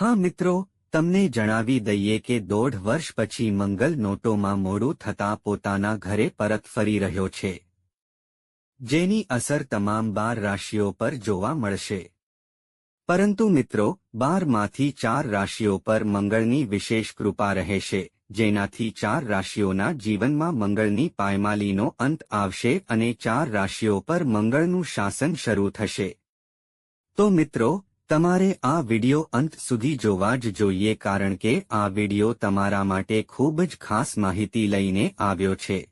હા મિત્રો, તમને જણાવી દઈએ કે દોઢ વર્ષ પછી મંગલ નોટોમાં મોડું થતાં પોતાના ઘરે પરત ફરી રહ્યો છે. જેની અસર તમામ બાર રાશિઓ પર જોવા મળશે. પરંતુ મિત્રો, બારમાંથી ચાર રાશિઓ પર મંગળની વિશેષ કૃપા રહેશે, જેનાથી ચાર રાશિઓના જીવનમાં મંગળની પાયમાલીનો અંત આવશે અને ચાર રાશિઓ પર મંગળનું શાસન શરૂ થશે. તો મિત્રો તમારે આ વિડિયો અંત સુધી જોવા જ જોઈએ કારણ કે આ વિડિયો તમારા માટે ખૂબ જ ખાસ માહિતી લઈને આવ્યો છે.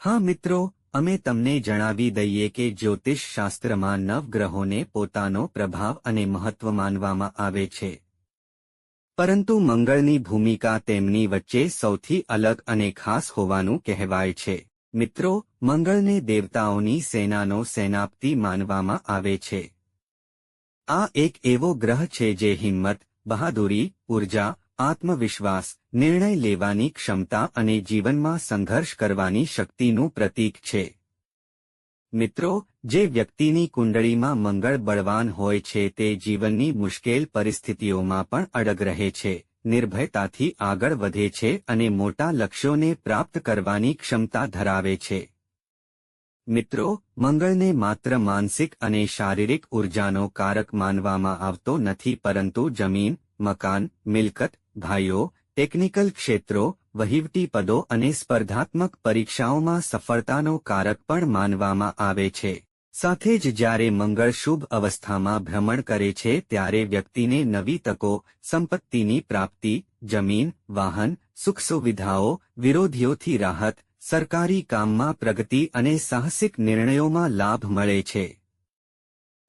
હા મિત્રો, અમે તમને જણાવી દઈએ કે જ્યોતિષ શાસ્ત્રમાં નવગ્રહોને પોતાનો પ્રભાવ અને મહત્વ માનવામાં આવે છે. પરંતુ મંગળની ભૂમિકા તેમની વચ્ચે સૌથી અલગ અને ખાસ હોવાનું કહેવાય છે. મિત્રો, મંગળને દેવતાઓની સેનાનો સેનાપતિ માનવામાં આવે છે. આ એક એવો ગ્રહ છે જે હિંમત, બહાદુરી, ઊર્જા, આત્મવિશ્વાસ, નિર્ણય લેવાની ક્ષમતા અને જીવનમાં સંઘર્ષ કરવાની શક્તિનું પ્રતીક છે. મિત્રો, જે વ્યક્તિની કુંડળીમાં મંગળ બળવાન હોય છે તે જીવનની મુશ્કેલ પરિસ્થિતિઓમાં પણ અડગ રહે છે, નિર્ભયતાથી આગળ વધે છે અને મોટા લક્ષ્યોને પ્રાપ્ત કરવાની ક્ષમતા ધરાવે છે. મિત્રો, મંગળને માત્ર માનસિક અને શારીરિક ઉર્જાનો કારક માનવામાં આવતો નથી, પરંતુ જમીન, મકાન, મિલકત, ભાઈઓ, ટેકનિકલ ક્ષેત્રો, વહીવટી પદો અને સ્પર્ધાત્મક પરીક્ષાઓમાં સફળતાનો કારક પણ માનવામાં આવે છે. સાથે જ જ્યારે મંગળ શુભ અવસ્થામાં ભ્રમણ કરે છે, ત્યારે વ્યક્તિને નવી તકો, સંપત્તિની પ્રાપ્તિ, જમીન, વાહન સુખ સુવિધાઓ વિરોધીઓથી રાહત સરકારી કામમાં પ્રગતિ અને સાહસિક નિર્ણયોમાં લાભ મળે છે.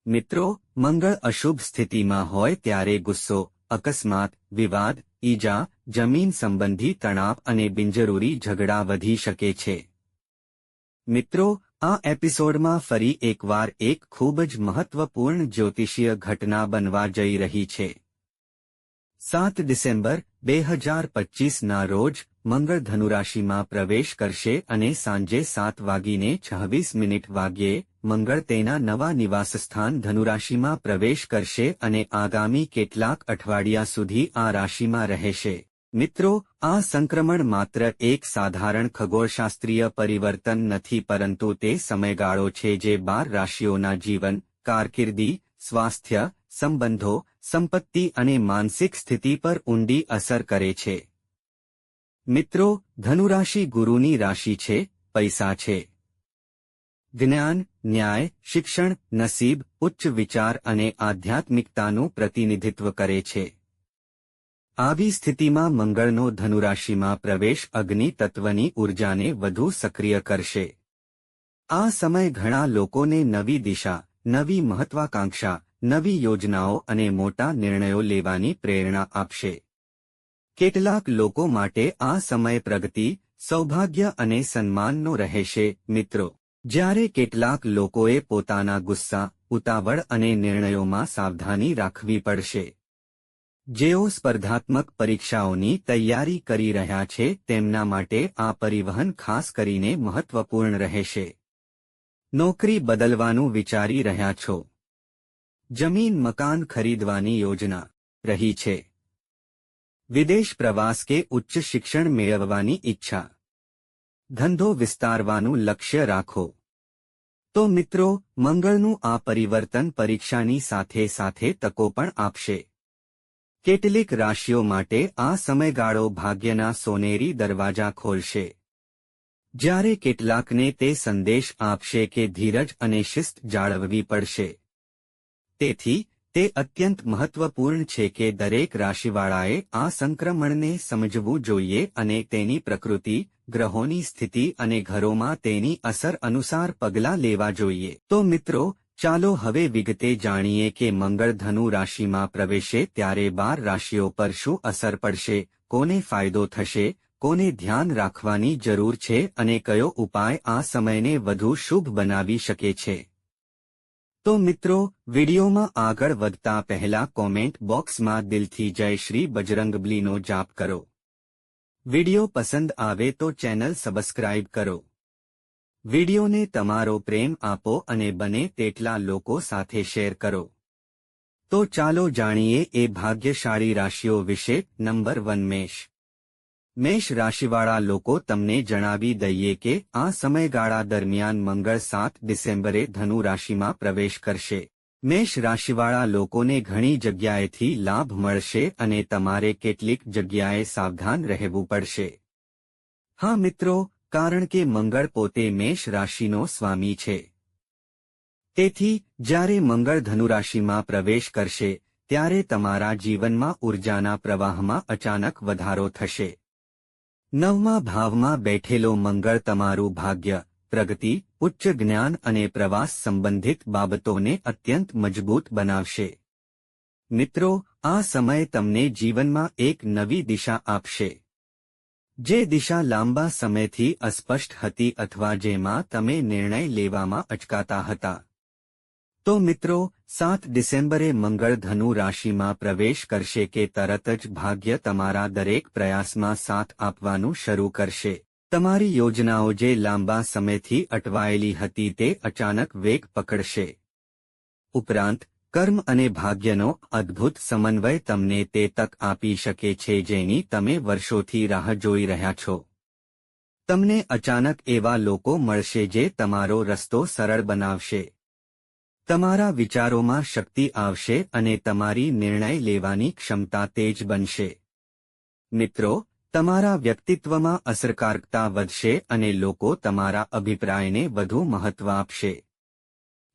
મિત્રો, મંગળ અશુભ સ્થિતિમાં હોય ત્યારે ગુસ્સો, અકસ્માત, વિવાદ, ઈજા, જમીન સંબંધી તણાવ અને બિનજરૂરી ઝઘડા વધી શકે છે. મિત્રો, આ એપિસોડમાં ફરી એકવાર એક ખૂબ જ મહત્વપૂર્ણ જ્યોતિષીય ઘટના બનવા જઈ રહી છે. સાત ડિસેમ્બર, બે હજાર પચીસના રોજ મંગળ ધનુરાશિમાં પ્રવેશ કરશે અને સાંજે સાત વાગીને છવ્વીસ મિનિટ વાગ્યે મંગળ તેના નવા નિવાસસ્થાન ધનુરાશિમાં પ્રવેશ કરશે અને આગામી કેટલાક અઠવાડિયા સુધી આ રાશિમાં રહેશે. મિત્રો, આ સંક્રમણ માત્ર એક સાધારણ ખગોળશાસ્ત્રીય પરિવર્તન નથી પરંતુ તે સમયગાળો છે જે બાર રાશિઓના જીવન, કારકિર્દી, સ્વાસ્થ્ય, સંબંધો, સંપત્તિ અને માનસિક સ્થિતિ પર ઊંડી અસર કરે છે. મિત્રો, ધનુરાશિ ગુરુની રાશિ છે, પૈસા છે. જ્ઞાન, ન્યાય, શિક્ષણ, નસીબ, ઉચ્ચ વિચાર અને આધ્યાત્મિકતાનું પ્રતિનિધિત્વ કરે છે. આવી સ્થિતિમાં મંગળનો ધનુરાશિમાં પ્રવેશ અગ્નિ તત્વની ઉર્જાને વધુ સક્રિય કરશે. આ સમય ઘણા લોકોને નવી દિશા, નવી મહત્વાકાંક્ષા, નવી યોજનાઓ અને મોટા નિર્ણયો લેવાની પ્રેરણા આપશે. કેટલાક લોકો માટે આ સમય પ્રગતિ, સૌભાગ્ય અને સન્માનનો રહેશે, મિત્રો. જ્યારે કેટલાક લોકોએ પોતાના ગુસ્સા, ઉતાવળ અને નિર્ણયોમાં સાવધાની રાખવી પડશે. જેઓ સ્પર્ધાત્મક પરીક્ષાઓની તૈયારી કરી રહ્યા છે, તેમના માટે આ પરિવહન ખાસ કરીને મહત્વપૂર્ણ રહેશે. નોકરી બદલવાનું વિચારી રહ્યા છો. જમીન મકાન ખરીદવાની યોજના રહી છે. વિદેશ પ્રવાસ કે ઉચ્ચ શિક્ષણ મેળવવાની ઈચ્છા. ધંધો વિસ્તારવાનું લક્ષ્ય રાખો. તો મિત્રો, મંગળનું આ પરિવર્તન પરીક્ષાની સાથે સાથે તકો પણ આપશે. કેટલીક રાશિઓ માટે આ સમયગાળો ભાગ્યના સોનેરી દરવાજા ખોલશે. જ્યારે કેટલાકને તે સંદેશ આપશે કે ધીરજ અને શિસ્ત જાળવવી પડશે. તેથી તે અત્યંત મહત્વપૂર્ણ છે કે દરેક રાશિવાળાએ આ સંક્રમણને સમજવું જોઈએ અને તેની પ્રકૃતિ, ગ્રહોની સ્થિતિ અને ઘરોમાં તેની અસર અનુસાર પગલાં લેવા જોઈએ. તો મિત્રો, ચાલો હવે વિગતે જાણીએ કે મંગળ ધનુ રાશિમાં પ્રવેશે ત્યારે બાર રાશિઓ પર શું અસર પડશે, કોને ફાયદો થશે, કોને ધ્યાન રાખવાની જરૂર છે અને કયો ઉપાય આ સમયને વધુ શુભ બનાવી શકે છે. તો મિત્રો, વિડીયોમાં આગળ વધતા પહેલા કોમેન્ટ બોક્સમાં દિલથી જય શ્રી બજરંગબલીનો જાપ કરો. વીડિયો પસંદ આવે તો ચેનલ સબસ્ક્રાઇબ કરો. વિડીયોને તમારો પ્રેમ આપો અને બને તેટલા લોકો સાથે શેર કરો. તો ચાલો જાણીએ એ ભાગ્યશાળી રાશિઓ વિશે. નંબર વન મેષ. મેષ રાશિવાળા લોકો તમને જણાવી દઈએ કે આ સમયગાળા દરમિયાન મંગળ સાત ડિસેમ્બરે ધનુ રાશિમાં પ્રવેશ કરશે. મેષ રાશિવાળા લોકોને ઘણી જગ્યાએથી લાભ મળશે અને તમારે કેટલીક જગ્યાએ સાવધાન રહેવું પડશે. હા મિત્રો, કારણ કે મંગળ પોતે મેષ રાશિનો સ્વામી છે. તેથી, જ્યારે મંગળ ધનુરાશિમાં પ્રવેશ કરશે, ત્યારે તમારા જીવનમાં ઉર્જાના પ્રવાહમાં અચાનક વધારો થશે. નવમા ભાવમાં બેઠેલો મંગળ તમારું ભાગ્ય, પ્રગતિ, ઉચ્ચ જ્ઞાન અને પ્રવાસ સંબંધિત બાબતોને અત્યંત મજબૂત બનાવશે. મિત્રો, આ સમય તમને જીવનમાં એક નવી દિશા આપશે. જે દિશા લાંબા સમયથી અસ્પષ્ટ હતી અથવા જેમાં તમે નિર્ણય લેવામાં અચકાતા હતા. તો મિત્રો, સાત ડિસેમ્બરે મંગળ ધનુ રાશિમાં પ્રવેશ કરશે કે તરત જ ભાગ્ય તમારા દરેક પ્રયાસમાં સાથ આપવાનું શરૂ કરશે. તમારી યોજનાઓ જે લાંબા સમયથી અટવાયેલી હતી તે અચાનક વેગ પકડશે. ઉપરાંત, કર્મ અને ભાગ્યનો અદ્ભુત સમન્વય તમને તે તક આપી શકે છે જેની તમે વર્ષોથી રાહ જોઈ રહ્યા છો. તમને અચાનક એવા લોકો મળશે જે તમારો રસ્તો સરળ બનાવશે. તમારા વિચારોમાં શક્તિ આવશે અને તમારી નિર્ણય લેવાની ક્ષમતા તેજ બનશે. મિત્રો, તમારા વ્યક્તિત્વમાં અસરકારકતા વધશે અને લોકો તમારા અભિપ્રાયને વધુ મહત્વ આપશે.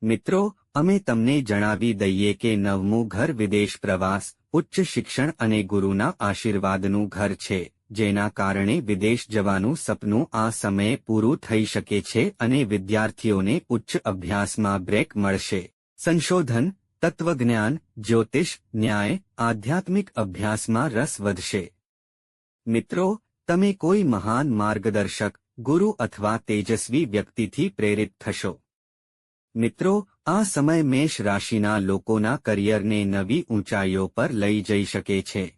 મિત્રો, અમે તમને જણાવી દઈએ કે નવમું ઘર વિદેશ પ્રવાસ, ઉચ્ચ શિક્ષણ અને ગુરુના આશીર્વાદનું ઘર છે. જેના કારણે વિદેશ જવાનું સપનું આ સમયે પૂરું થઈ શકે છે અને વિદ્યાર્થીઓને ઉચ્ચ અભ્યાસમાં બ્રેક મળશે. સંશોધન, તત્વજ્ઞાન, જ્યોતિષ, ન્યાય, આધ્યાત્મિક અભ્યાસમાં રસ વધશે. મિત્રો, તમે કોઈ મહાન માર્ગદર્શક, ગુરુ અથવા તેજસ્વી વ્યક્તિથી પ્રેરિત થશો. મિત્રો, આ સમય મેષ રાશિના લોકોના કરિયરને નવી ઊંચાઈઓ પર લઈ જઈ શકે છે.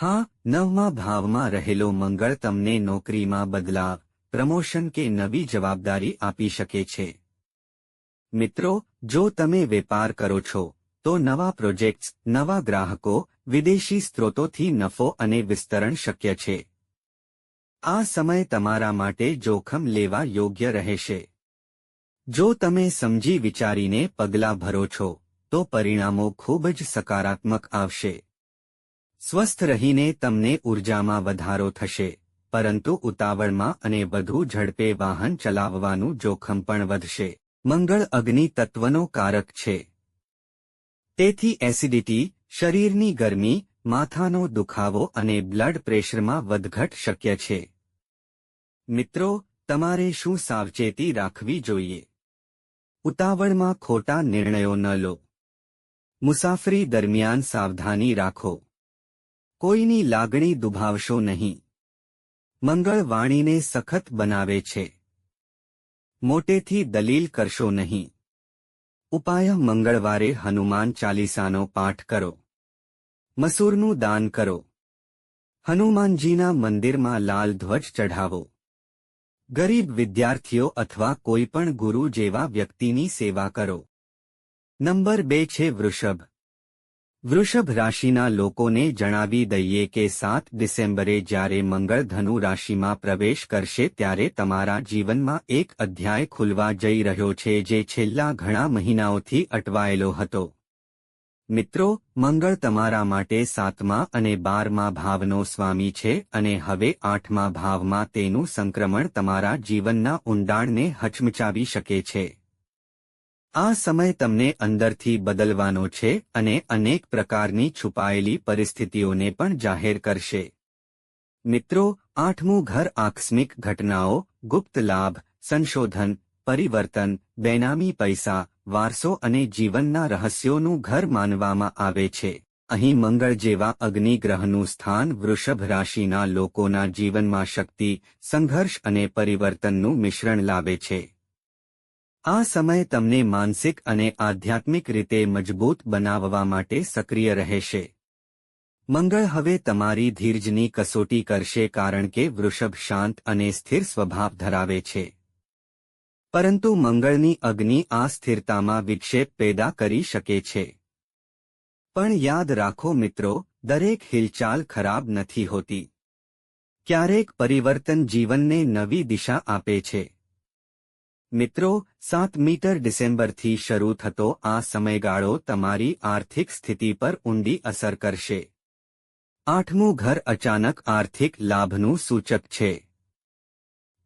હા, નવમા ભાવમાં રહેલો મંગળ તમને નોકરીમાં બદલાવ પ્રમોશન કે નવી જવાબદારી આપી શકે છે. મિત્રો, જો તમે વેપાર કરો છો, તો નવા પ્રોજેક્ટ્સ, નવા ગ્રાહકો, વિદેશી સ્ત્રોતોથી નફો અને વિસ્તરણ શક્ય છે. આ સમય તમારા માટે જોખમ લેવા યોગ્ય રહેશે. જો તમે સમજી વિચારીને પગલાં ભરો છો, તો પરિણામો ખૂબ જ સકારાત્મક આવશે. સ્વસ્થ રહીને તમને ઉર્જામાં વધારો થશે, પરંતુ ઉતાવળમાં અને વધુ ઝડપે વાહન ચલાવવાનું જોખમ પણ વધશે. મંગળ અગ્નિ તત્વનો કારક છે. તેથી એસિડિટી, શરીરની ગરમી, માથાનો દુખાવો અને બ્લડ પ્રેશરમાં વધઘટ શક્ય છે. મિત્રો, તમારે શું સાવચેતી રાખવી જોઈએ? ઉતાવળમાં ખોટા નિર્ણયો ન લો. મુસાફરી દરમિયાન સાવધાની રાખો. કોઈની લાગણી દુભાવશો નહીં. મંગળ વાણીને સખત બનાવે છે. મોટેથી દલીલ કરશો નહીં. ઉપાય મંગળવારે હનુમાન ચાલીસાનો પાઠ કરો. મસૂરનું દાન કરો. હનુમાનજીના મંદિરમાં લાલ ધ્વજ ચઢાવો. ગરીબ વિદ્યાર્થીઓ અથવા કોઈપણ ગુરુ જેવા વ્યક્તિની સેવા કરો. નંબર બે છે વૃષભ. વૃષભ રાશિના લોકોને જણાવી દઈએ કે સાત ડિસેમ્બરે જ્યારે મંગળ ધનુ રાશિમાં પ્રવેશ કરશે ત્યારે તમારા જીવનમાં એક અધ્યાય ખુલવા જઈ રહ્યો છે જે છેલ્લા ઘણા મહિનાઓથી અટવાયેલો હતો. મિત્રો, મંગળ તમારા માટે સાતમા અને બારમા ભાવનો સ્વામી છે અને હવે આઠમા ભાવમાં તેનું સંક્રમણ તમારા જીવનના ઊંડાણને હચમચાવી શકે છે. આ સમય તમને અંદરથી બદલવાનો છે અને અનેક પ્રકારની છુપાયેલી પરિસ્થિતિઓને પણ જાહેર કરશે. મિત્રો, આઠમું ઘર આકસ્મિક ઘટનાઓ, ગુપ્ત લાભ, સંશોધન, પરિવર્તન, બેનામી પૈસા, વારસો અને જીવનના રહસ્યોનું ઘર માનવામાં આવે છે. અહીં મંગળ જેવા અગ્નિગ્રહનું સ્થાન વૃષભ રાશિના લોકોના જીવનમાં શક્તિ, સંઘર્ષ અને પરિવર્તનનું મિશ્રણ લાવે છે. આ સમય તમને માનસિક અને આધ્યાત્મિક રીતે મજબૂત બનાવવા માટે સક્રિય રહેશે. મંગળ હવે તમારી ધીરજની કસોટી કરશે કારણ કે વૃષભ શાંત અને સ્થિર સ્વભાવ ધરાવે છે. પરંતુ મંગળની અગ્નિ આ સ્થિરતામાં વિક્ષેપ પેદા કરી શકે છે. પણ યાદ રાખો મિત્રો, દરેક હિલચાલ ખરાબ નથી હોતી. ક્યારેક પરિવર્તન જીવનને નવી દિશા આપે છે. મિત્રો, સાત મીટર ડિસેમ્બરથી શરૂ થતો આ સમયગાળો તમારી આર્થિક સ્થિતિ પર ઊંડી અસર કરશે. આઠમું ઘર અચાનક આર્થિક લાભનું સૂચક છે.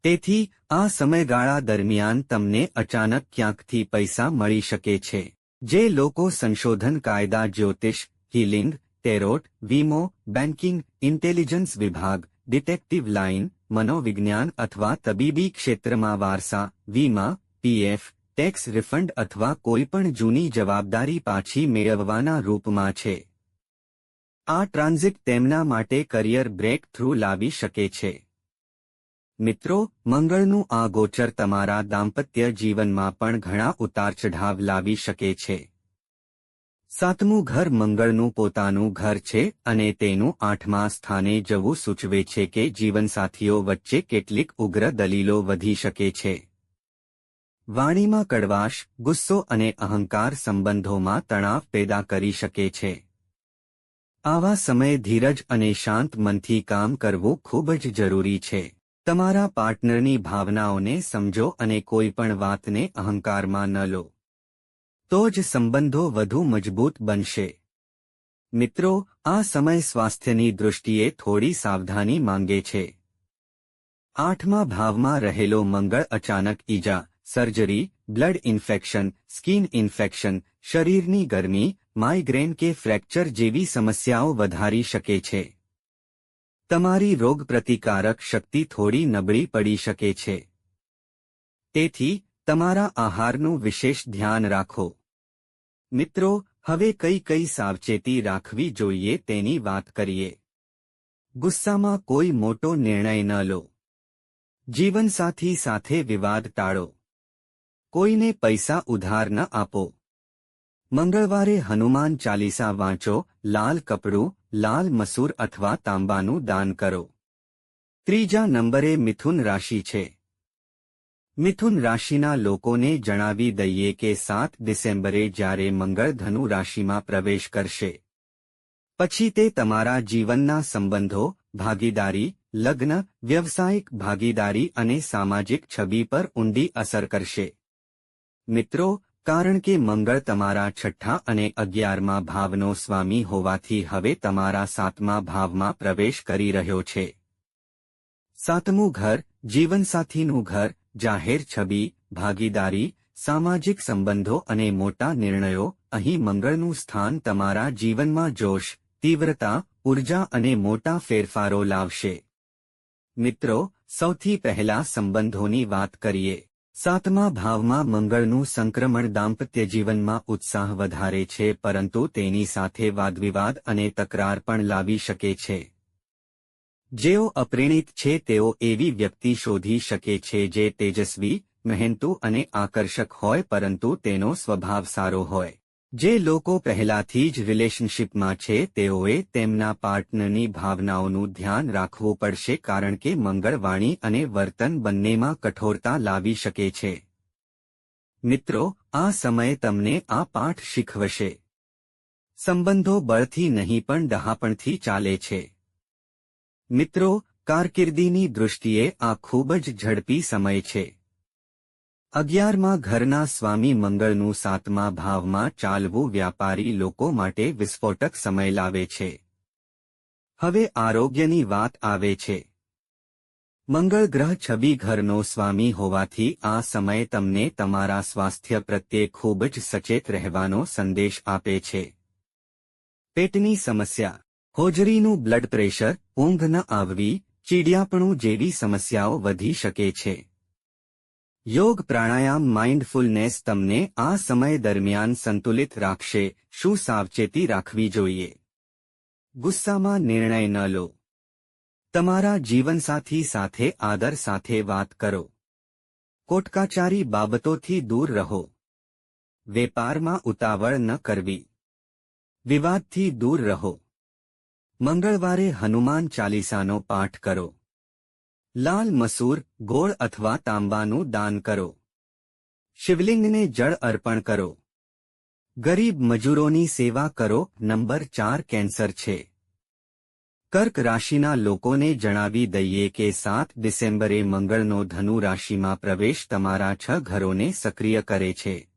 તેથી, આ સમયગાળા દરમિયાન તમને અચાનક ક્યાંકથી પૈસા મળી શકે છે. જે લોકો સંશોધન કાયદા જ્યોતિષ, હીલિંગ, ટેરોટ, વીમો, બેન્કિંગ, ઇન્ટેલિજન્સ વિભાગ, ડિટેક્ટિવ લાઇન મનોવિજ્ઞાન અથવા તબીબી ક્ષેત્રમાં વારસા, વીમા, પીએફ, ટેક્સ રિફંડ અથવા કોઈપણ જૂની જવાબદારી પાછી મેળવવાના રૂપમાં છે. આ ટ્રાન્ઝિટ તેમના માટે કરિયર બ્રેક થ્રુ લાવી શકે છે. મિત્રો, મંગળનું આ ગોચર તમારા દાંપત્ય જીવનમાં પણ ઘણા ઉતાર ચઢાવ લાવી શકે છે. સાતમું ઘર મંગળનું પોતાનું ઘર છે અને તેનું આઠમા સ્થાને જવું સૂચવે છે કે જીવનસાથીઓ વચ્ચે કેટલીક ઉગ્ર દલીલો વધી શકે છે. વાણીમાં કડવાશ, ગુસ્સો અને અહંકાર સંબંધોમાં તણાવ પેદા કરી શકે છે. આવા સમયે ધીરજ અને શાંત મનથી કામ કરવું ખૂબ જ જરૂરી છે. તમારા પાર્ટનરની ભાવનાઓને સમજો અને કોઈ પણ વાતને અહંકારમાં ન લો. તો જ સંબંધો વધુ મજબૂત બનશે. મિત્રો, આ સમય સ્વાસ્થ્યની દૃષ્ટિએ થોડી સાવધાની માંગે છે. આઠમા ભાવમાં રહેલો મંગળ અચાનક ઈજા, surgery, blood infection, skin infection, શરીરની ગરમી, માઇગ્રેન કે ફ્રેક્ચર જેવી સમસ્યાઓ વધારી શકે છે. તમારી રોગપ્રતિકારક શક્તિ થોડી નબળી પડી શકે છે. તેથી, તમારા આહારનું વિશેષ ધ્યાન રાખો. મિત્રો, હવે કઈ કઈ સાવચેતી રાખવી જોઈએ તેની વાત કરીએ. ગુસ્સામાં કોઈ મોટો નિર્ણય ન લો. જીવનસાથી સાથે વિવાદ ટાળો. કોઈને પૈસા ઉધાર ન આપો. મંગળવારે હનુમાન ચાલીસા વાંચો, લાલ કપડું, લાલ મસૂર અથવા તાંબાનું દાન કરો. ત્રીજા નંબરે મિથુન રાશિ છે. મિથુન રાશિના લોકોને જણાવી દઈએ કે સાત ડિસેમ્બરે જ્યારે મંગળ ધનુ રાશિમાં પ્રવેશ કરશે. પછી તે તમારા જીવનના સંબંધો, ભાગીદારી, લગ્ન, વ્યવસાયિક ભાગીદારી અને સામાજિક છબી પર ઊંડી અસર કરશે. મિત્રો, કારણ કે મંગળ તમારા છઠ્ઠા અને અગિયારમા ભાવનો સ્વામી હોવાથી હવે તમારા સાતમા ભાવમાં પ્રવેશ કરી રહ્યો છે. સાતમું ઘર, જીવનસાથીનું ઘર જાહેર છબી, ભાગીદારી, સામાજિક સંબંધો અને મોટા નિર્ણયો. અહીં મંગળનું સ્થાન તમારા જીવનમાં જોશ, તીવ્રતા, ઊર્જા અને મોટા ફેરફારો લાવશે. મિત્રો, સૌથી પહેલા સંબંધોની વાત કરીએ. સાતમા ભાવમાં મંગળનું સંક્રમણ દાંપત્ય જીવનમાં ઉત્સાહ વધારે છે, પરંતુ તેની સાથે વાદવિવાદ અને તકરાર પણ લાવી શકે છે. જેઓ અપ્રેણિત છે તેઓ એવી વ્યક્તિ શોધી શકે છે જે તેજસ્વી, મહેનતુ અને આકર્ષક હોય પરંતુ તેનો સ્વભાવ સારો હોય. જે લોકો પહેલાથી જ રિલેશનશીપમાં છે તેઓએ તેમના પાર્ટનરની ભાવનાઓનું ધ્યાન રાખવું પડશે કારણ કે મંગળવાણી અને વર્તન બંનેમાં કઠોરતા લાવી શકે છે. મિત્રો, આ સમય તમને આ પાઠ શીખવશે. સંબંધો બળથી નહીં પણ ડહાપણથી ચાલે છે. મિત્રો, કારકિર્દીની દૃષ્ટિએ આ ખૂબ જ ઝડપી સમય છે. અગિયારમાં ઘરના સ્વામી મંગળનું સાતમા ભાવમાં ચાલવું વ્યાપારી લોકો માટે વિસ્ફોટક સમય લાવે છે. હવે આરોગ્યની વાત આવે છે. મંગળ ગ્રહ છબી ઘરનો સ્વામી હોવાથી આ સમય તમને તમારા સ્વાસ્થ્ય પ્રત્યે ખૂબ જ સચેત રહેવાનો સંદેશ આપે છે. પેટની સમસ્યા હોજરીનું બ્લડ પ્રેશર ઊંઘ ન આવવી, ચીડિયાપણું જેવી સમસ્યાઓ વધી શકે છે. યોગ પ્રાણાયામ માઇન્ડફુલનેસ તમને આ સમય દરમિયાન સંતુલિત રાખશે, શું સાવચેતી રાખવી જોઈએ? ગુસ્સામાં નિર્ણય ન લો. તમારા જીવનસાથી સાથે, આદર સાથે વાત કરો. કોટકાચારી બાબતોથી દૂર રહો. વેપારમાં ઉતાવળ ન કરવી. વિવાદથી દૂર રહો. મંગળવારે હનુમાન ચાલીસાનો પાઠ કરો. લાલ મસૂર, ગોળ અથવા તાંબાનું દાન કરો. શિવલિંગને જળ અર્પણ કરો. ગરીબ મજૂરોની સેવા કરો, નંબર ચાર કેન્સર છે. કર્ક રાશિના લોકોને જણાવી દઈએ કે સાત ડિસેમ્બરે મંગળનો ધનુ રાશિમાં પ્રવેશ તમારા છ ઘરોને સક્રિય કરે છે.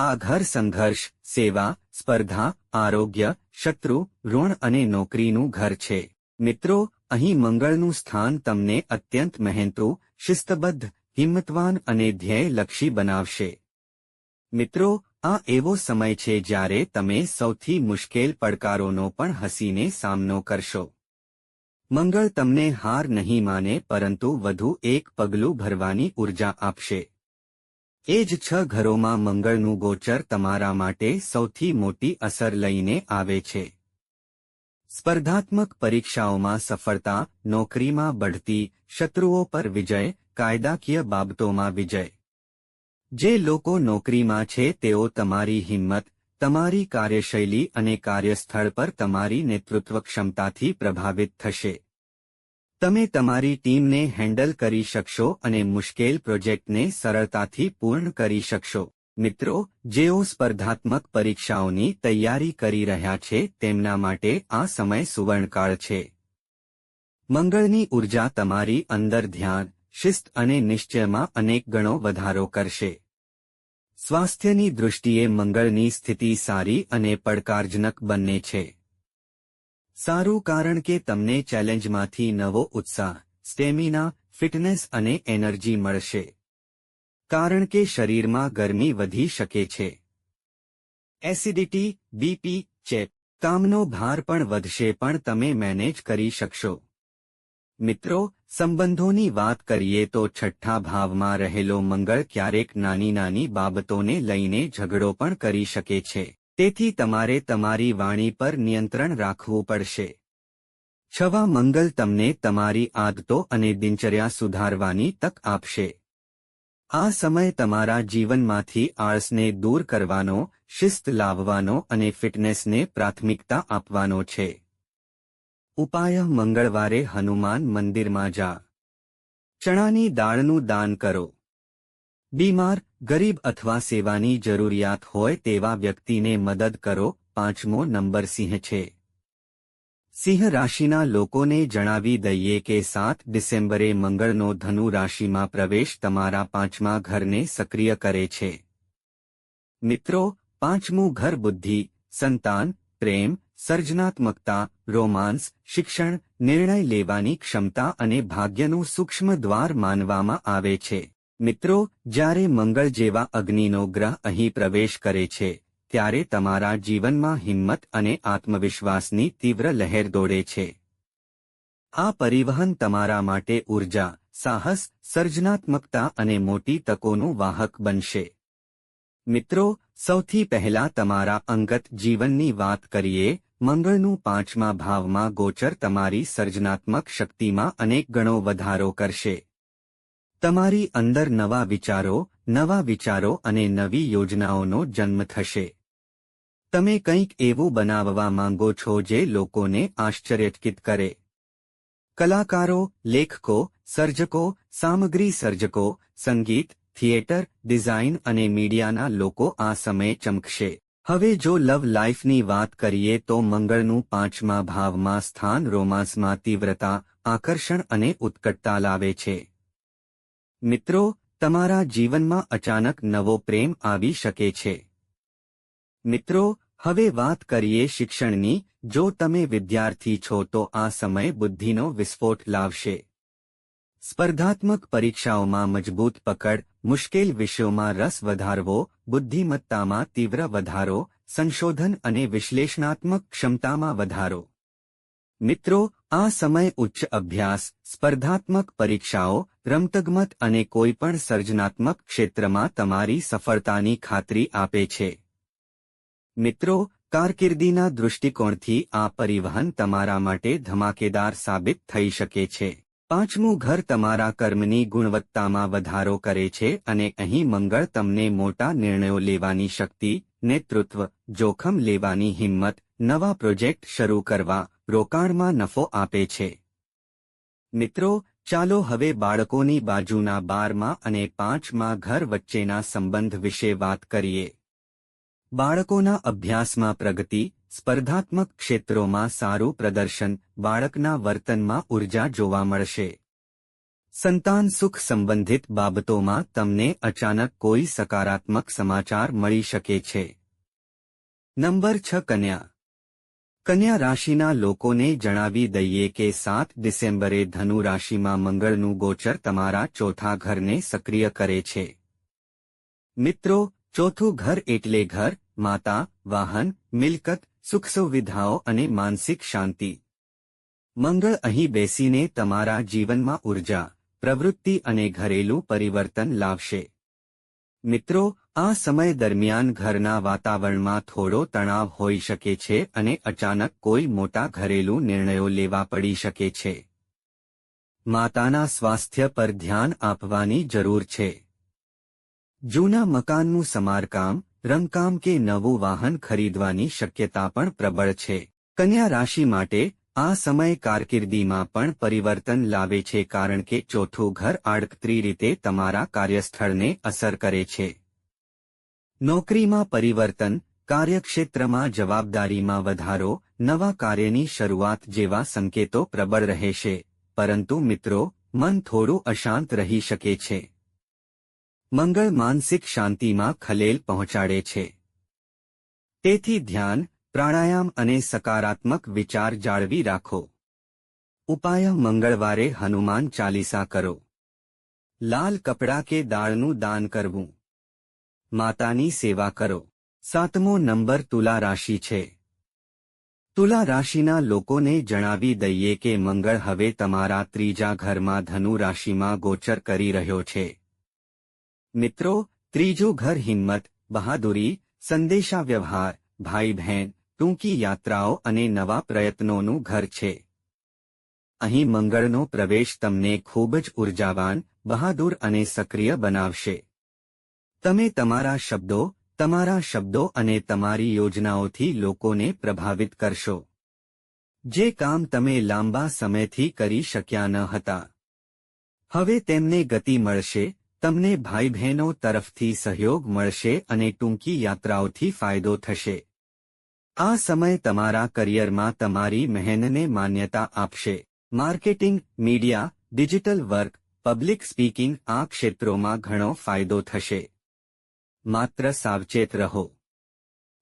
આ ઘર સંઘર્ષ, સેવા, સ્પર્ધા, આરોગ્ય, શત્રુ, ઋણ અને નોકરીનું ઘર છે. મિત્રો, અહીં મંગળનું સ્થાન તમને અત્યંત મહેનતુ, શિસ્તબદ્ધ, હિંમતવાન અને ધ્યેયલક્ષી બનાવશે. મિત્રો, આ એવો સમય છે જ્યારે તમે સૌથી મુશ્કેલ પડકારોનો પણ હસીને સામનો કરશો. મંગળ તમને હાર નહીં માને, પરંતુ વધુ એક પગલું ભરવાની ઊર્જા આપશે. એ જ છ ઘરોમાં મંગળનું ગોચર તમારા માટે સૌથી મોટી અસર લઈને આવે છે. સ્પર્ધાત્મક પરીક્ષાઓમાં સફળતા, નોકરીમાં બઢતી, શત્રુઓ પર વિજય, કાયદાકીય બાબતોમાં વિજય. જે લોકો નોકરીમાં છે તેઓ તમારી હિંમત, તમારી કાર્યશૈલી અને કાર્યસ્થળ પર તમારી નેતૃત્વ ક્ષમતાથી પ્રભાવિત થશે. તમે તમારી ટીમને હેન્ડલ કરી શકશો અને મુશ્કેલ પ્રોજેક્ટને સરળતાથી પૂર્ણ કરી શકશો. મિત્રો, જેઓ સ્પર્ધાત્મક પરીક્ષાઓની તૈયારી કરી રહ્યા છે, તેમના માટે આ સમય સુવર્ણકાળ છે. મંગળની ઊર્જા તમારી અંદર ધ્યાન, શિસ્ત અને નિશ્ચયમાં અનેક ગણો વધારો કરશે. સ્વાસ્થ્યની દૃષ્ટિએ મંગળની સ્થિતિ સારી અને પડકારજનક બંને છે. સારું કારણ કે તમને ચેલેન્જમાંથી નવો ઉત્સાહ, સ્ટેમિના, ફિટનેસ અને એનર્જી મળશે. કારણ કે શરીરમાં ગરમી વધી શકે છે. એસિડિટી, બીપી, ચેપ, કામનો ભાર પણ વધશે પણ તમે મેનેજ કરી શકશો. મિત્રો, સંબંધોની વાત કરીએ તો છઠ્ઠા ભાવમાં રહેલો મંગળ ક્યારેક નાની નાની બાબતોને લઈને ઝઘડો પણ કરી શકે છે. તેથી તમારે તમારી વાણી પર નિયંત્રણ રાખવું પડશે. છવા મંગલ તમને તમારી આદતો અને દિનચર્યા સુધારવાની તક આપશે. આ સમય તમારા જીવનમાંથી આળસને દૂર કરવાનો, શિસ્ત લાવવાનો અને ફિટનેસને પ્રાથમિકતા આપવાનો છે. ઉપાય મંગળવારે હનુમાન મંદિરમાં જા. ચણાની દાળનું દાન કરો. બીમાર ગરીબ અથવા સેવાની જરૂરિયાત હોય તેવા વ્યક્તિને મદદ કરો, પાંચમો નંબર સિંહ છે. સિંહ રાશિના લોકોને જણાવી દઈએ કે સાત ડિસેમ્બરે મંગળનો ધનુ રાશિમાં પ્રવેશ તમારા પાંચમા ઘરને સક્રિય કરે છે. મિત્રો, પાંચમું ઘર બુદ્ધિ, સંતાન, પ્રેમ, સર્જનાત્મકતા રોમાન્સ શિક્ષણ, નિર્ણય લેવાની ક્ષમતા અને ભાગ્યનું સૂક્ષ્મ દ્વાર માનવામાં આવે છે. મિત્રો, જ્યારે મંગળ જેવા અગ્નિનો ગ્રહ અહીં પ્રવેશ કરે છે, ત્યારે તમારા જીવનમાં હિંમત અને આત્મવિશ્વાસની તીવ્ર લહેર દોડે છે. આ પરિવહન તમારા માટે ઊર્જા, સાહસ, સર્જનાત્મકતા અને મોટી તકોનું વાહક બનશે. મિત્રો, સૌથી પહેલા તમારા અંગત જીવનની વાત કરીએ, મંગળનું પાંચમા ભાવમાં ગોચર તમારી સર્જનાત્મક શક્તિમાં અનેક ગણો વધારો કરશે. તમારી અંદર નવા વિચારો નવા વિચારો અને નવી યોજનાઓનો જન્મ થશે. તમે કંઈક એવું બનાવવા માંગો છો જે લોકોને આશ્ચર્યચકિત કરે. કલાકારો, લેખકો, સર્જકો, સામગ્રી સર્જકો, સંગીત, થિયેટર, ડિઝાઇન અને મીડિયાના લોકો આ સમયે ચમકશે. હવે જો લવ લાઈફની વાત કરીએ તો મંગળનું પાંચમા ભાવમાં સ્થાન રોમાન્સમાં તીવ્રતા, આકર્ષણ અને ઉત્કટતા લાવે છે. મિત્રો, તમારા જીવનમાં અચાનક નવો પ્રેમ આવી શકે છે. મિત્રો, હવે વાત કરીએ શિક્ષણની. જો તમે વિદ્યાર્થી છો, તો આ સમય બુદ્ધિનો વિસ્ફોટ લાવશે. સ્પર્ધાત્મક પરીક્ષાઓમાં મજબૂત પકડ, મુશ્કેલ વિષયોમાં રસ વધારવો, બુદ્ધિમત્તામાં તીવ્ર વધારો, સંશોધન અને વિશ્લેષણાત્મક ક્ષમતામાં વધારો. મિત્રો, આ સમય ઉચ્ચ અભ્યાસ, સ્પર્ધાત્મક પરીક્ષાઓ રમતગમત અને કોઈપણ સર્જનાત્મક ક્ષેત્રમાં તમારી સફળતાની ખાતરી આપે છે. મિત્રો, કારકિર્દીના દૃષ્ટિકોણથી આ પરિવહન તમારા માટે ધમાકેદાર સાબિત થઈ શકે છે. પાંચમું, ઘર તમારા કર્મની ગુણવત્તામાં વધારો કરે છે અને અહીં મંગળ તમને મોટા નિર્ણયો લેવાની શક્તિ, નેતૃત્વ, જોખમ લેવાની હિંમત, નવા પ્રોજેક્ટ શરૂ કરવા રોકાણમાં નફો આપે છે. મિત્રો ચાલો હવે બાળકોની બાજુના બારમાં અને પાંચમાં ઘર વચ્ચેના સંબંધ વિશે વાત કરીએ. બાળકોના અભ્યાસમાં પ્રગતિ, સ્પર્ધાત્મક ક્ષેત્રોમાં સારું પ્રદર્શન, બાળકના વર્તનમાં ઊર્જા જોવા મળશે. સંતાન સુખ સંબંધિત બાબતોમાં તમને અચાનક કોઈ સકારાત્મક સમાચાર મળી શકે છે. નંબર છ કન્યા. કન્યા રાશિના લોકોને જણાવી દઈએ કે સાત ડિસેમ્બરે ધનુ રાશિમાં મંગળનું ગોચર તમારા ચોથા ઘરને સક્રિય કરે છે. મિત્રો, ચોથું ઘર એટલે ઘર, માતા, વાહન, મિલકત, સુખ સુવિધાઓ અને માનસિક શાંતિ. મંગળ અહીં બેસીને તમારા જીવનમાં ઊર્જા, પ્રવૃત્તિ અને ઘરેલું પરિવર્તન લાવશે. મિત્રો આ સમય દરમિયાન ઘરના વાતાવરણમાં થોડો તણાવ હોઈ શકે છે અને અચાનક કોઈ મોટા ઘરેલું નિર્ણયો લેવા પડી શકે છે. માતાના સ્વાસ્થ્ય પર ધ્યાન આપવાની જરૂર છે. જૂના મકાનનું સમારકામ, રંગકામ કે નવું વાહન ખરીદવાની શક્યતા પણ પ્રબળ છે. કન્યા રાશિ માટે આ સમય કારકિર્દીમાં પણ પરિવર્તન લાવે છે કારણ કે ચોથું ઘર આડકતરી રીતે તમારા કાર્યસ્થળને અસર કરે છે. નોકરીમાં પરિવર્તન, કાર્યક્ષેત્રમાં જવાબદારીમાં વધારો, નવા કાર્યની શરૂઆત જેવા સંકેતો પ્રબળ રહેશે. પરંતુ મિત્રો, મન થોડું અશાંત રહી શકે છે. મંગળ માનસિક શાંતિમાં ખલેલ પહોંચાડે છે. તેથી ધ્યાન, પ્રાણાયામ અને સકારાત્મક વિચાર જાળવી રાખો. ઉપાય મંગળવારે હનુમાન ચાલીસા કરો. લાલ કપડા કે દાળનું દાન કરવું. માતાની સેવા કરો. સાતમો નંબર તુલા રાશિ છે. તુલા રાશિના લોકોને જણાવી દઈએ કે મંગળ હવે તમારા ત્રીજા ઘરમાં ધનુ રાશિમાં ગોચર કરી રહ્યો છે. મિત્રો, ત્રીજો ઘર હિંમત, બહાદુરી, સંદેશાવ્યવહાર ભાઈ બહેન ટૂંકી યાત્રાઓ અને નવા પ્રયત્નોનું ઘર છે. અહીં મંગળનો પ્રવેશ તમને ખૂબ જ ઉર્જાવાન, બહાદુર અને સક્રિય બનાવશે. તમે તમારા શબ્દો તમારા શબ્દો અને તમારી યોજનાઓથી લોકોને પ્રભાવિત કરશો. જે કામ તમે લાંબા સમયથી કરી શક્યા ન હતા. હવે તેમને ગતિ મળશે, તમને ભાઈ બહેનો તરફથી સહયોગ મળશે અને ટૂંકી યાત્રાઓથી ફાયદો થશે. આ સમય તમારા કરિયરમાં તમારી મહેનને માન્યતા આપશે. Marketing, media, digital work, public speaking આ ક્ષેત્રોમાં ઘણો ફાયદો થશે. માત્ર સાવચેત રહો.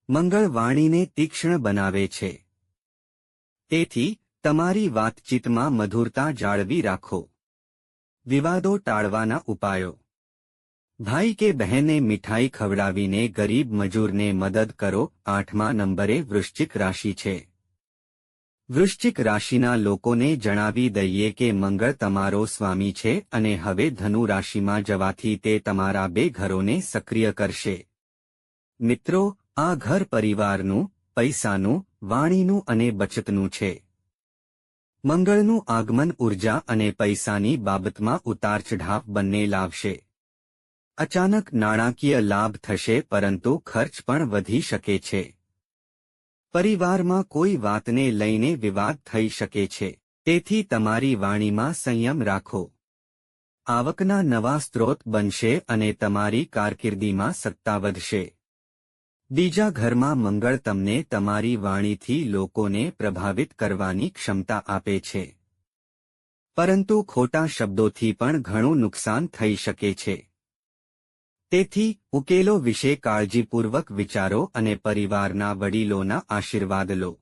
મંગળ વાણીને તીક્ષ્ણ બનાવે છે. તેથી, તમારી વાતચીતમાં મધુરતા જાળવી રાખો. વિવાદો ટાળવાના ઉપાયો. ભાઈ કે બહેને મીઠાઈ ખવડાવીને ગરીબ મજૂરને મદદ કરો, આઠમા નંબરે વૃશ્ચિક રાશિ છે. વૃશ્ચિક રાશિના લોકોને જણાવી દઈએ કે મંગળ તમારો સ્વામી છે અને હવે ધનુ રાશિમાં જવાથી તે તમારા બે ઘરોને સક્રિય કરશે. મિત્રો, આ ઘર પરિવારનું, પૈસાનું, વાણીનું અને બચતનું છે. મંગળનું આગમન ઊર્જા અને પૈસાની બાબતમાં ઉતાર ચઢાવ બંને લાવશે. અચાનક નાણાકીય લાભ થશે પરંતુ ખર્ચ પણ વધી શકે છે. પરિવારમાં કોઈ વાતને લઈને વિવાદ થઈ શકે છે. તેથી તમારી વાણીમાં સંયમ રાખો. આવકના નવા સ્ત્રોત બનશે અને તમારી કારકિર્દીમાં સત્તા વધશે. બીજા ઘરમાં મંગળ તમને તમારી વાણીથી લોકોને પ્રભાવિત કરવાની ક્ષમતા આપે છે. પરંતુ ખોટા શબ્દોથી પણ ઘણું નુકસાન થઈ શકે છે. તેથી, ઉકેલો વિશે કાળજીપૂર્વક વિચારો અને પરિવારના વડીલોના આશીર્વાદ લો.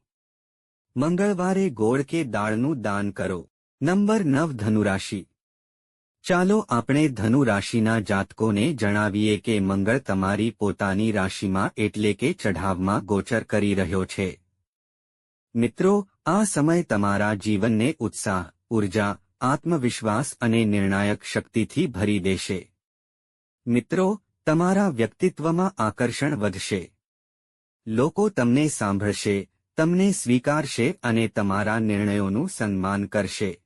મંગળવારે ગોળ કે દાળનું દાન કરો. નંબર નવ, ધનુરાશિ. ચાલો આપણે ધનુ રાશિના જાતકોને જણાવીએ કે મંગળ તમારી પોતાની રાશિમાં એટલે કે ચઢાવમાં ગોચર કરી રહ્યો છે. મિત્રો, આ સમય તમારા જીવનને ઉત્સાહ, ઊર્જા, આત્મવિશ્વાસ અને નિર્ણાયક શક્તિથી ભરી દેશે. મિત્રો, તમારા વ્યક્તિત્વમાં આકર્ષણ વધશે. લોકો તમને સાંભળશે, તમને સ્વીકારશે અને તમારા નિર્ણયોનું સન્માન કરશે.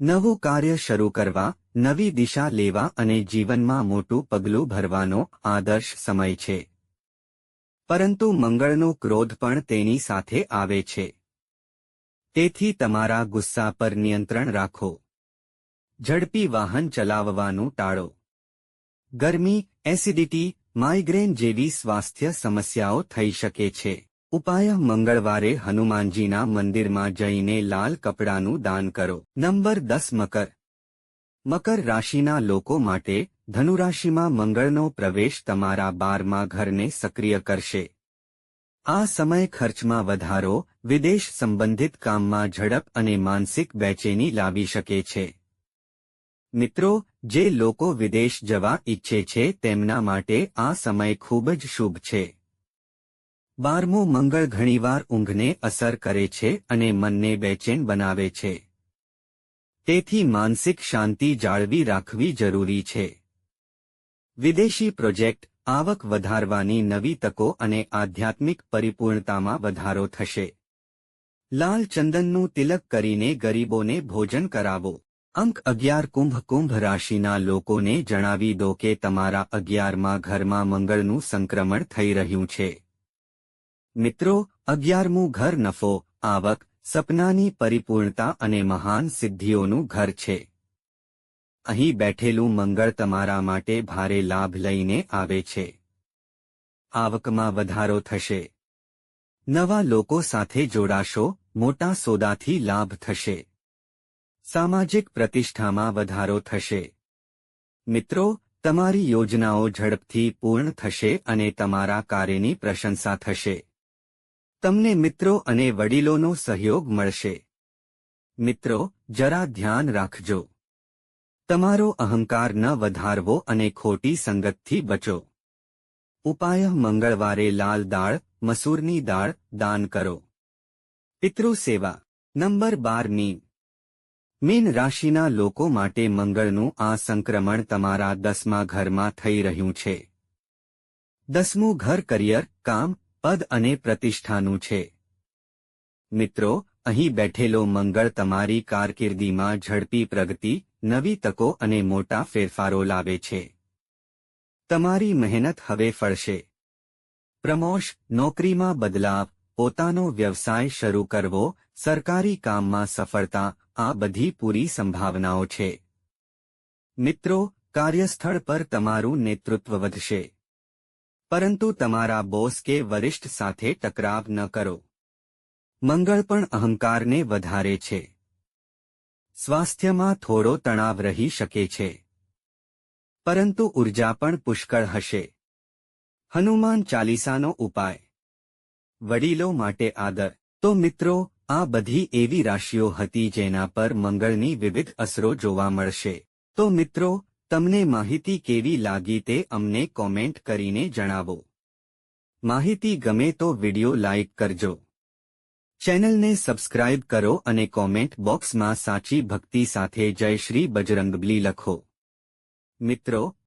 નવું કાર્ય શરૂ કરવા, નવી દિશા લેવા અને જીવનમાં મોટું પગલું ભરવાનો આદર્શ સમય છે. પરંતુ મંગળનો ક્રોધ પણ તેની સાથે આવે છે. તેથી તમારા ગુસ્સા પર નિયંત્રણ રાખો. ઝડપી વાહન ચલાવવાનું ટાળો. ગરમી, એસિડિટી, માઇગ્રેન જેવી સ્વાસ્થ્ય સમસ્યાઓ થઈ શકે છે. ઉપાય, મંગળવારે હનુમાનજીના મંદિરમાં જઈને લાલ કપડાનું દાન કરો. નંબર દસ, મકર. મકર રાશિના લોકો માટે ધનુરાશિમાં મંગળનો પ્રવેશ તમારા બારમા ઘરને સક્રિય કરશે. આ સમય ખર્ચમાં વધારો, વિદેશ સંબંધિત કામમાં ઝડપ અને માનસિક બેચેની લાવી શકે છે. મિત્રો જે લોકો વિદેશ જવા ઈચ્છે છે તેમના માટે આ સમય ખૂબ જ શુભ છે. બારમું મંગળ ઘણીવાર ઊંઘને અસર કરે છે અને મનને બેચેન બનાવે છે. તેથી માનસિક શાંતિ જાળવી રાખવી જરૂરી છે. વિદેશી પ્રોજેક્ટ આવક વધારવાની નવી તકો અને આધ્યાત્મિક પરિપૂર્ણતામાં વધારો થશે. લાલ ચંદનનું તિલક કરીને ગરીબોને ભોજન કરાવો. અંક અગિયાર કુંભ કુંભ રાશિના લોકોને જણાવી દો કે તમારા અગિયારમાં ઘરમાં મંગળનું સંક્રમણ થઈ રહ્યું છે. મિત્રો, અગિયારમું ઘર નફો, આવક, સપનાની પરિપૂર્ણતા અને મહાન સિદ્ધિઓનું ઘર છે. અહીં બેઠેલું મંગળ તમારા માટે ભારે લાભ લઈને આવે છે. આવકમાં વધારો થશે. નવા લોકો સાથે જોડાશો, મોટા સોદાથી લાભ થશે. સામાજિક પ્રતિષ્ઠામાં વધારો થશે. મિત્રો, તમારી યોજનાઓ ઝડપથી પૂર્ણ થશે અને તમારા કાર્યની પ્રશંસા થશે. તમને મિત્રો અને વડીલોનો સહયોગ મળશે. મિત્રો, જરા ધ્યાન રાખજો. તમારો અહંકાર ન વધારવો અને ખોટી સંગતથી બચો. ઉપાય મંગળવારે લાલ દાળ, મસૂરની દાળ, દાન કરો. પિતૃ સેવા. નંબર બાર મીન મીન રાશિના લોકો માટે મંગળનું આ સંક્રમણ તમારા દસમા ઘરમાં થઈ રહ્યું છે. દસમું ઘર કરિયર, કામ, પદ અને પ્રતિષ્ઠાનું છે. મિત્રો, અહીં બેઠેલો મંગળ તમારી કારકિર્દીમાં ઝડપી પ્રગતિ, નવી તકો અને મોટા ફેરફારો લાવે છે. તમારી મહેનત હવે ફળશે. પ્રમોશ, નોકરીમાં બદલાવ પોતાનો વ્યવસાય શરૂ કરવો, સરકારી કામમાં સફળતા, આ બધી પૂરી સંભાવનાઓ છે. મિત્રો, કાર્યસ્થળ પર તમારું નેતૃત્વ વધશે. પરંતુ તમારા બોસ કે વરિષ્ઠ સાથે ટકરાવ ન કરો. મંગળ પણ અહંકારને વધારે છે. સ્વાસ્થ્યમાં થોડો તણાવ રહી શકે છે. પરંતુ ઊર્જા પણ પુષ્કળ હશે. હનુમાન ચાલીસાનો ઉપાય. વડીલો માટે આદર. તો મિત્રો, આ બધી એવી રાશિઓ હતી જેના પર મંગળની વિવિધ અસરો જોવા મળશે. તો મિત્રો, તમને માહિતી કેવી લાગી તે અમને કોમેન્ટ કરીને જણાવો. માહિતી ગમે તો વિડિયો લાઇક કરજો. ચેનલને સબસ્ક્રાઇબ કરો અને કોમેન્ટ બોક્સમાં સાચી ભક્તિ સાથે જય શ્રી બજરંગબલી લખો. મિત્રો